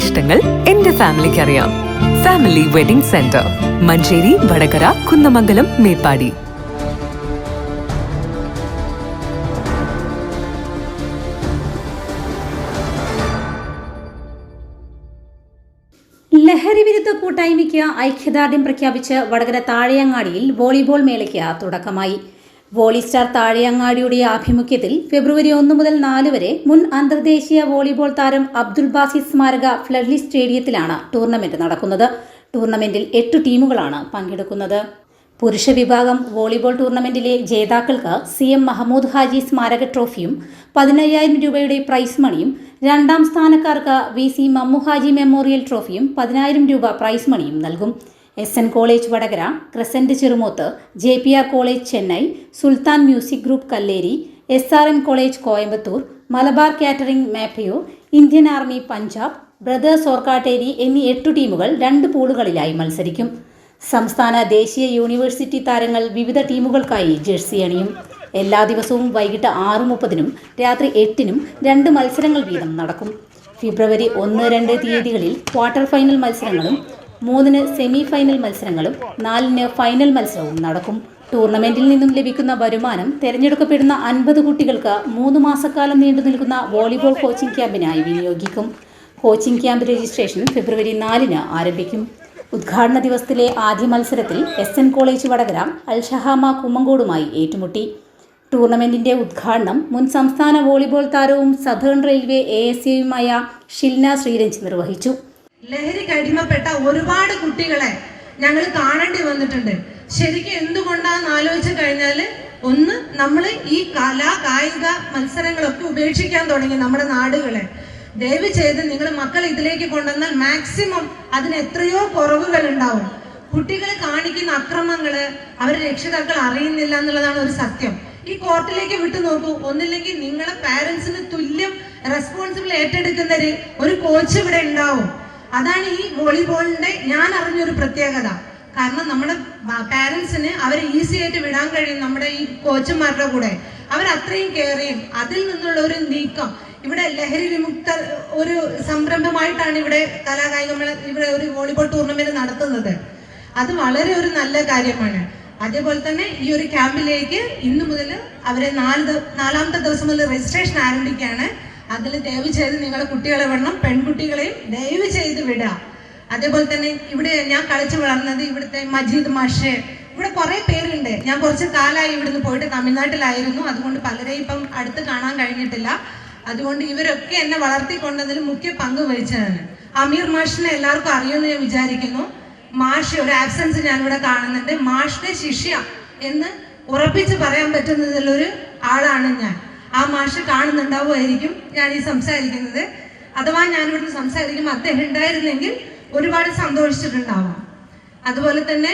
ഇഷ്ടങ്ങൾ എന്റെ ഫാമിലിക്ക് അറിയാം family wedding centre Manjeri Vadakara Kunnamangalam Meppadi. ലഹരി വിരുദ്ധ കൂട്ടായ്മയ്ക്ക് ഐക്യദാർഢ്യം പ്രഖ്യാപിച്ച് വടകര താഴെയങ്ങാടിയിൽ വോളിബോൾ മേളയ്ക്ക് തുടക്കമായി. വോളി സ്റ്റാർ താഴെയങ്ങാടിയുടെ ആഭിമുഖ്യത്തിൽ ഫെബ്രുവരി ഒന്ന് മുതൽ നാല് വരെ മുൻ അന്തർദേശീയ വോളിബോൾ താരം അബ്ദുൽ ബാസിസ് സ്മാരക ഫ്ലഡ്ലി സ്റ്റേഡിയത്തിലാണ് ടൂർണമെന്റ് നടക്കുന്നത്. ടൂർണമെന്റിൽ എട്ട് ടീമുകളാണ് പങ്കെടുക്കുന്നത്. പുരുഷ വിഭാഗം വോളിബോൾ ടൂർണമെന്റിലെ ജേതാക്കൾക്ക് സി എം മഹമ്മൂദ് ഹാജി സ്മാരക ട്രോഫിയും പതിനയ്യായിരം രൂപയുടെ പ്രൈസ് മണിയും രണ്ടാം സ്ഥാനക്കാർക്ക് V C Mammu Haji memorial ട്രോഫിയും പതിനായിരം രൂപ പ്രൈസ് മണിയും നൽകും. S N college Vadakara Crescent Cherumoothu J P R college Chennai Sultan music group Kalleri S R M college Coimbatore Malabar catering മാപ്രിയോ Indian army Punjab brothers Orkkatteri എന്നീ എട്ടു ടീമുകൾ രണ്ട് പൂളുകളിലായി മത്സരിക്കും. സംസ്ഥാന ദേശീയ യൂണിവേഴ്സിറ്റി താരങ്ങൾ വിവിധ ടീമുകൾക്കായി ജേഴ്സി അണിയും. എല്ലാ ദിവസവും വൈകിട്ട് ആറ് മുപ്പതിനും രാത്രി എട്ടിനും രണ്ട് മത്സരങ്ങൾ വീതം നടക്കും. ഫെബ്രുവരി ഒന്ന് രണ്ട് തീയതികളിൽ ക്വാർട്ടർ ഫൈനൽ മത്സരങ്ങളും മൂന്നിന് സെമി ഫൈനൽ മത്സരങ്ങളും നാലിന് ഫൈനൽ മത്സരവും നടക്കും. ടൂർണമെന്റിൽ നിന്നും ലഭിക്കുന്ന വരുമാനം തിരഞ്ഞെടുക്കപ്പെടുന്ന അൻപത് കുട്ടികൾക്ക് മൂന്ന് മാസക്കാലം നീണ്ടു നിൽക്കുന്ന വോളിബോൾ കോച്ചിംഗ് ക്യാമ്പിനായി വിനിയോഗിക്കും. കോച്ചിംഗ് ക്യാമ്പ് രജിസ്ട്രേഷൻ ഫെബ്രുവരി നാലിന് ആരംഭിക്കും. ഉദ്ഘാടന ദിവസത്തിലെ ആദ്യ മത്സരത്തിൽ S N college Vadakara Alshahama കുമ്മങ്കോടുമായി ഏറ്റുമുട്ടി. ടൂർണമെന്റിന്റെ ഉദ്ഘാടനം മുൻ സംസ്ഥാന വോളിബോൾ താരവും സദേൺ റെയിൽവേ എ എസ് സിയുമായ ഷിൽന ശ്രീരഞ്ജ് നിർവഹിച്ചു. ലഹരിക്ക് അടിമപ്പെട്ട ഒരുപാട് കുട്ടികളെ ഞങ്ങൾ കാണേണ്ടി വന്നിട്ടുണ്ട്. ശരിക്കും എന്തുകൊണ്ടാന്ന് ആലോചിച്ചു കഴിഞ്ഞാൽ ഒന്ന് നമ്മൾ ഈ കലാ കായിക മത്സരങ്ങളൊക്കെ ഉപേക്ഷിക്കാൻ തുടങ്ങി നമ്മുടെ നാടുകളെ. ദയവ് ചെയ്ത് നിങ്ങൾ മക്കളെ ഇതിലേക്ക് കൊണ്ടുവന്നാൽ മാക്സിമം അതിന് എത്രയോ കുറവുകൾ ഉണ്ടാവും കുട്ടികൾ കാണിക്കുന്ന അക്രമങ്ങൾ അവരെ രക്ഷിതാക്കൾ അറിയുന്നില്ല എന്നുള്ളതാണ് ഒരു സത്യം. ഈ കോർട്ടിലേക്ക് വിട്ടു നോക്കൂ. ഒന്നില്ലെങ്കിൽ നിങ്ങളെ പാരന്റ്സിന് തുല്യം റെസ്പോൺസിബിൾ ഏറ്റെടുക്കുന്ന ഒരു കോച്ച് ഇവിടെ ഉണ്ടാവും. അതാണ് ഈ വോളിബോളിന്റെ ഞാൻ അറിഞ്ഞൊരു പ്രത്യേകത. കാരണം നമ്മുടെ പാരന്റ്സിന് അവരെ ഈസി ആയിട്ട് വിടാൻ കഴിയും നമ്മുടെ ഈ കോച്ചുമാരുടെ കൂടെ. അവർ അത്രയും കെയർ ചെയ്യും. അതിൽ നിന്നുള്ള ഒരു നീക്കം. ഇവിടെ ലഹരി വിമുക്ത ഒരു സംരംഭമായിട്ടാണ് ഇവിടെ കലാകായിക ഇവിടെ ഒരു വോളിബോൾ ടൂർണമെന്റ് നടത്തുന്നത്. അത് വളരെ ഒരു നല്ല കാര്യമാണ്. അതേപോലെ തന്നെ ഈ ഒരു ക്യാമ്പിലേക്ക് ഇന്നു മുതൽ അവരെ നാല് നാലാമത്തെ ദിവസം മുതൽ രജിസ്ട്രേഷൻ ആരംഭിക്കുകയാണ്. അതിൽ ദയവ് ചെയ്ത് നിങ്ങളുടെ കുട്ടികളെ വിടണം പെൺകുട്ടികളെയും ദയവ് ചെയ്ത് വിടുക. അതേപോലെ തന്നെ ഇവിടെ ഞാൻ കളിച്ചു വളർന്നത് ഇവിടുത്തെ മജീദ് മാഷ്. ഇവിടെ കുറെ പേരുണ്ട്. ഞാൻ കുറച്ച് കാലമായി ഇവിടുന്ന് പോയിട്ട് തമിഴ്നാട്ടിലായിരുന്നു. അതുകൊണ്ട് പലരെയും ഇപ്പം അടുത്ത് കാണാൻ കഴിഞ്ഞിട്ടില്ല. അതുകൊണ്ട് ഇവരൊക്കെ എന്നെ വളർത്തിക്കൊണ്ടതിൽ മുഖ്യ പങ്ക് വഹിച്ചതാണ്. അമീർ മാഷിനെ എല്ലാവർക്കും അറിയുമെന്ന് ഞാൻ വിചാരിക്കുന്നു. മാഷ് ഒരു ആബ്സെൻസ് ഞാനിവിടെ കാണുന്നുണ്ട്. മാഷിന്റെ ശിഷ്യ എന്ന് ഉറപ്പിച്ച് പറയാൻ പറ്റുന്നതിലൊരു ആളാണ് ഞാൻ. ആ മാഷ് കാണുന്നുണ്ടാവുമായിരിക്കും ഞാൻ ഈ സംസാരിക്കുന്നത്. അഥവാ ഞാൻ ഇവിടുന്ന് സംസാരിക്കുമ്പോൾ അദ്ദേഹം ഉണ്ടായിരുന്നെങ്കിൽ ഒരുപാട് സന്തോഷിച്ചിട്ടുണ്ടാവാം. അതുപോലെ തന്നെ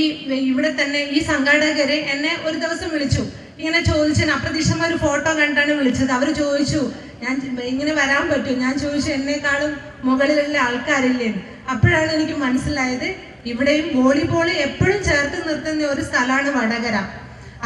ഈ ഇവിടെ തന്നെ ഈ സംഘാടകര് എന്നെ ഒരു ദിവസം വിളിച്ചു. ഇങ്ങനെ ചോദിച്ചു അപ്രതീക്ഷമായ ഒരു ഫോട്ടോ കണ്ടാണ് വിളിച്ചത്. അവർ ചോദിച്ചു ഞാൻ ഇങ്ങനെ വരാൻ പറ്റും ഞാൻ ചോദിച്ചു എന്നെക്കാളും മുകളിലുള്ള ആൾക്കാരില്ലേ? അപ്പോഴാണ് എനിക്ക് മനസ്സിലായത് ഇവിടെയും വോളിബോൾ എപ്പോഴും ചേർത്ത് നിർത്തുന്ന ഒരു സ്ഥലമാണ് വടകര.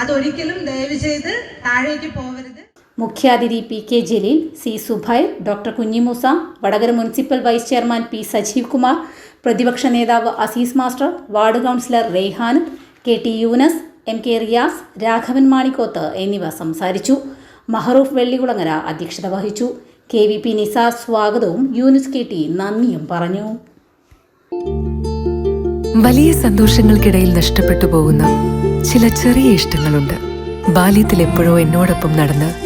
അതൊരിക്കലും ദയവ് ചെയ്ത് താഴേക്ക് പോകരുത് മുഖ്യാതിഥി P K Jaleel C Subair doctor Kunhimoosa Vadakara municipal vice chairman P Sajeev Kumar പ്രതിപക്ഷ നേതാവ് Azeez master ward councillor Raihan K T Younus M K Riyas Raghavan Manikkoth എന്നിവർ സംസാരിച്ചു. മഹറൂഫ് വെള്ളികുളങ്ങര അധ്യക്ഷത വഹിച്ചു. കെ വി പി നിസാർ സ്വാഗതവും യൂനിസ് കെ ടി നന്ദിയും പറഞ്ഞു. വലിയ സന്തോഷങ്ങൾക്കിടയിൽ നഷ്ടപ്പെട്ടു പോകുന്ന ചില ചെറിയ ഇഷ്ടങ്ങളുണ്ട്. ബാല്യത്തിൽ എപ്പോഴോ എന്നോടൊപ്പം നടന്ന്